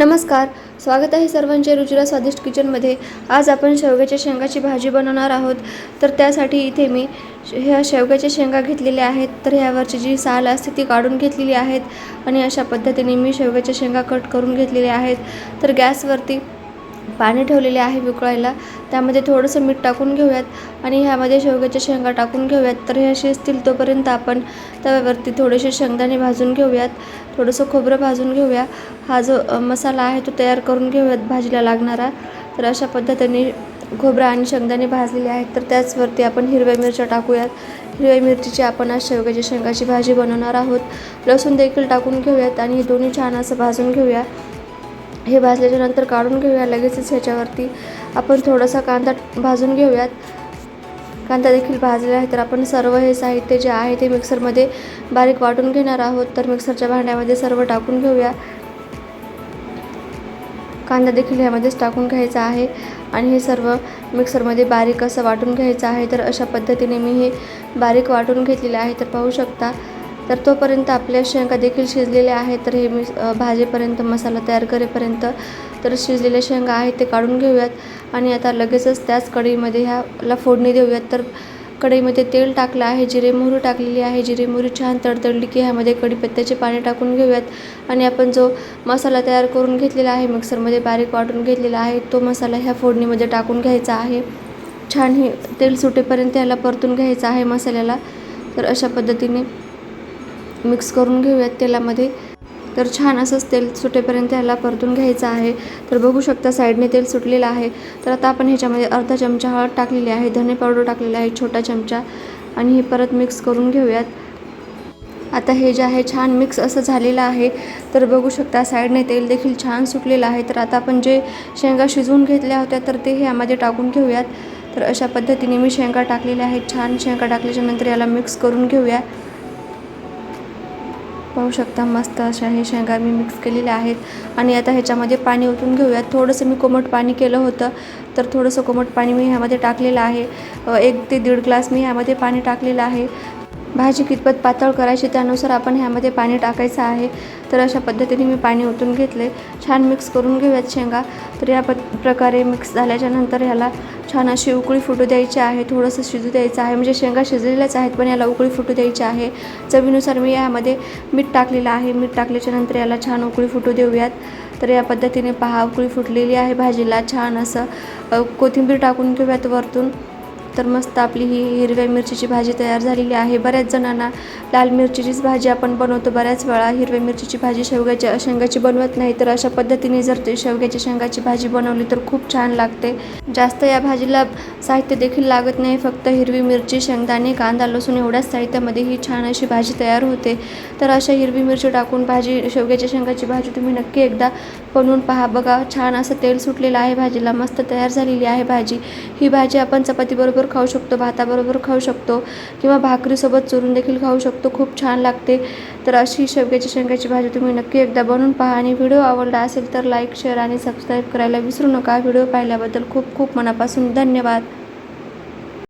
नमस्कार स्वागत आहे सर्वांचे रुचिरा स्वादिष्ट किचनमध्ये. आज आपण शेवग्याच्या शेंगाची भाजी बनवणार आहोत. तर त्यासाठी इथे मी ह्या शेवग्याच्या शेंगा घेतलेल्या आहेत. तर ह्यावरची जी साल असते ती काढून घेतलेली आहेत आणि अशा पद्धतीने मी शेवग्याच्या शेंगा कट करून घेतलेल्या आहेत. तर गॅसवरती पाणी ठेवलेले आहे उकळायला त्यामध्ये थोडंसं मीठ टाकून घेऊयात आणि ह्यामध्ये शेवग्याच्या शेंगा टाकून घेऊयात. तर हे असे असतील तोपर्यंत आपण तव्यावरती थोडेसे शेंगदाणे भाजून घेऊयात. थोडंसं खोबरं भाजून घेऊया. हा जो मसाला आहे तो तयार करून घेऊयात भाजीला लागणारा. तर अशा पद्धतीने खोबरं आणि शेंगदाणे भाजलेले आहेत. तर त्याचवरती आपण हिरव्या मिरच्या टाकूयात. हिरव्या मिरचीची आपण आज शेवग्याच्या शेंगाची भाजी बनवणार आहोत. लसूण देखील टाकून घेऊयात आणि हे दोन्ही छान असं भाजून घेऊया. हे भाजल्याच्यानंतर काढून घेऊया लगेचच ह्याच्यावरती. आपण थोडासा कांदा भाजून घेऊयात. कांदा देखील भाजलेला आहे तर आपण सर्व हे साहित्य जे आहे ते मिक्सरमध्ये बारीक वाटून घेणार आहोत. तर मिक्सरच्या भांड्यामध्ये सर्व टाकून घेऊया. कांदा देखील ह्यामध्येच टाकून घ्यायचा आहे आणि हे सर्व मिक्सरमध्ये बारीक असं वाटून घ्यायचं आहे. तर अशा पद्धतीने मी हे बारीक वाटून घेतलेले आहे तर पाहू शकता. तर तोपर्यंत आपल्या शेंगा देखील शिजलेल्या आहेत. तर हे मी भाजीपर्यंत मसाला तयार करेपर्यंत तर शिजलेल्या शेंगा आहेत ते काढून घेऊयात. आणि आता लगेचच त्याच कढईमध्ये ह्याला फोडणी देऊयात. तर कढईमध्ये तेल टाकलं आहे जिरे मोहरी टाकलेली आहे. जिरे मोहरी छान तडतडली की ह्यामध्ये कढीपत्त्याचे पाणी टाकून घेऊयात. आणि आपण जो मसाला तयार करून घेतलेला आहे मिक्सरमध्ये बारीक वाटून घेतलेला आहे तो मसाला ह्या फोडणीमध्ये टाकून घ्यायचा आहे. छान हे तेल सुटेपर्यंत याला परतून घ्यायचं आहे मसाल्याला. तर अशा पद्धतीने मिक्स करून घेऊयात तेलामध्ये. तर छान असंच तेल सुटेपर्यंत ह्याला परतून घ्यायचं आहे. तर बघू शकता साईडने तेल सुटलेलं आहे. तर आता आपण ह्याच्यामध्ये अर्धा चमचा हळद टाकलेली आहे धने पावडर टाकलेला आहे छोटा चमचा. आणि हे परत मिक्स करून घेऊयात. आता हे जे आहे छान मिक्स असं झालेलं आहे. तर बघू शकता साईडने तेल देखील छान सुटलेलं आहे. तर आता आपण जे शेंगा शिजवून घेतल्या होत्या तर ते ह्यामध्ये टाकून घेऊयात. तर अशा पद्धतीने मी शेंगा टाकलेल्या आहेत. छान शेंगा टाकल्याच्या नंतर याला मिक्स करून घेऊया. पाहू शकता मस्त अशा हे शेंगा मी मिक्स केलेल्या आहेत. आणि आता ह्याच्यामध्ये पाणी ओतून घेऊयात. थोडंसं मी कोमट पाणी केलं होतं तर थोडंसं कोमट पाणी मी ह्यामध्ये टाकलेलं आहे. एक ते दीड ग्लास मी ह्यामध्ये पाणी टाकलेलं आहे. भाजी कितपत पातळ करायची त्यानुसार आपण ह्यामध्ये पाणी टाकायचं आहे. तर अशा पद्धतीने मी पाणी ओतून घेतले. छान मिक्स करून घेऊयात शेंगा. तर या पद प्रकारे मिक्स झाल्याच्यानंतर ह्याला छान अशी उकळी फुटू द्यायची आहे. थोडंसं शिजू द्यायचं आहे. म्हणजे शेंगा शिजलेल्याच आहेत पण याला उकळी फुटू द्यायची आहे. चवीनुसार मी यामध्ये मीठ टाकलेलं आहे. मीठ टाकल्याच्या नंतर याला छान उकळी फुटू देऊयात. तर या पद्धतीने पहा उकळी फुटलेली आहे भाजीला. छान असं कोथिंबीर टाकून घेऊयात वरतून. तर मस्त आपली ही हिरव्या मिरचीची भाजी तयार झालेली आहे. बऱ्याच जणांना लाल मिरचीचीच भाजी आपण बनवतो बऱ्याच वेळा. हिरव्या मिरचीची भाजी शेवग्याच्या शेंगाची बनवत नाही तर अशा पद्धतीने जर ते शेवग्याच्या शेंगाची भाजी बनवली तर खूप छान लागते. जास्त या भाजीला साहित्य देखील लागत नाही फक्त हिरवी मिरची शेंगदाणे कांदा लसूण एवढ्याच साहित्यामध्ये ही छान अशी भाजी तयार होते. तर अशा हिरवी मिरची टाकून भाजी शेवग्याच्या शेंगाची भाजी तुम्ही नक्की एकदा बनवून पहा. बघा छान असं तेल सुटलेलं आहे भाजीला. मस्त तयार झालेली आहे भाजी. ही भाजी आपण चपातीबरोबर खाऊ शकतो भाताबरोबर खाऊ शकतो किंवा भाकरीसोबत चुरून देखील खाऊ शकतो. खूप छान लागते. तर अशी शेवग्याची शेंगाची भाजी तुम्ही नक्की एकदा बनवून पहा आणि व्हिडिओ आवडला असेल तर लाईक शेअर आणि सबस्क्राईब करायला विसरू नका. व्हिडिओ पाहिल्याबद्दल खूप खूप मनापासून धन्यवाद.